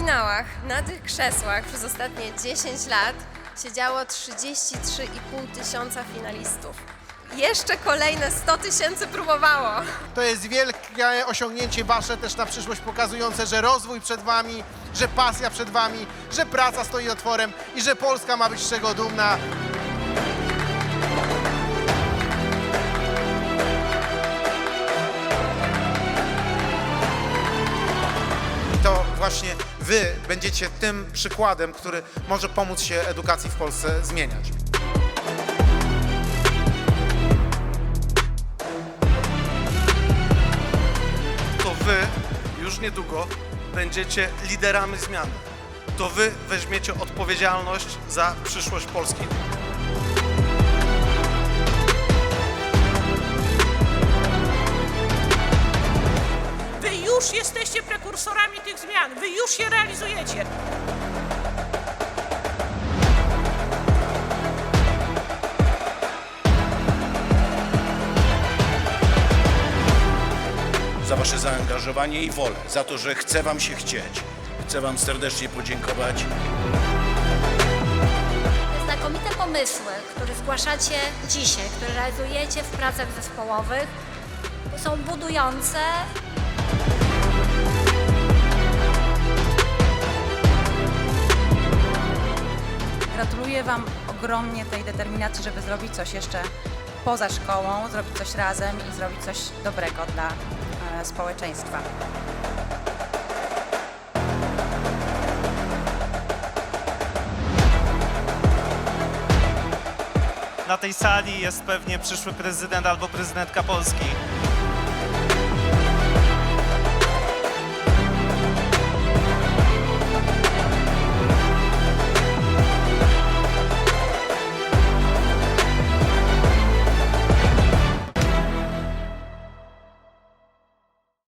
Na tych krzesłach przez ostatnie 10 lat siedziało 33,5 tysiąca finalistów. Jeszcze kolejne 100 tysięcy próbowało. To jest wielkie osiągnięcie wasze też na przyszłość, pokazujące, że rozwój przed wami, że pasja przed wami, że praca stoi otworem i że Polska ma być z czego dumna. Właśnie wy będziecie tym przykładem, który może pomóc się edukacji w Polsce zmieniać. to wy już niedługo będziecie liderami zmiany. To wy weźmiecie odpowiedzialność za przyszłość Polski. Już jesteście prekursorami tych zmian, wy już je realizujecie. za Wasze zaangażowanie i wolę, za to, że chce Wam się chcieć. Chcę Wam serdecznie podziękować. Znakomite pomysły, które zgłaszacie dzisiaj, które realizujecie w pracach zespołowych, są budujące. Gratuluję Wam ogromnie tej determinacji, żeby zrobić coś jeszcze poza szkołą, zrobić coś razem i zrobić coś dobrego dla e, społeczeństwa. Na tej sali jest pewnie przyszły prezydent albo prezydentka Polski.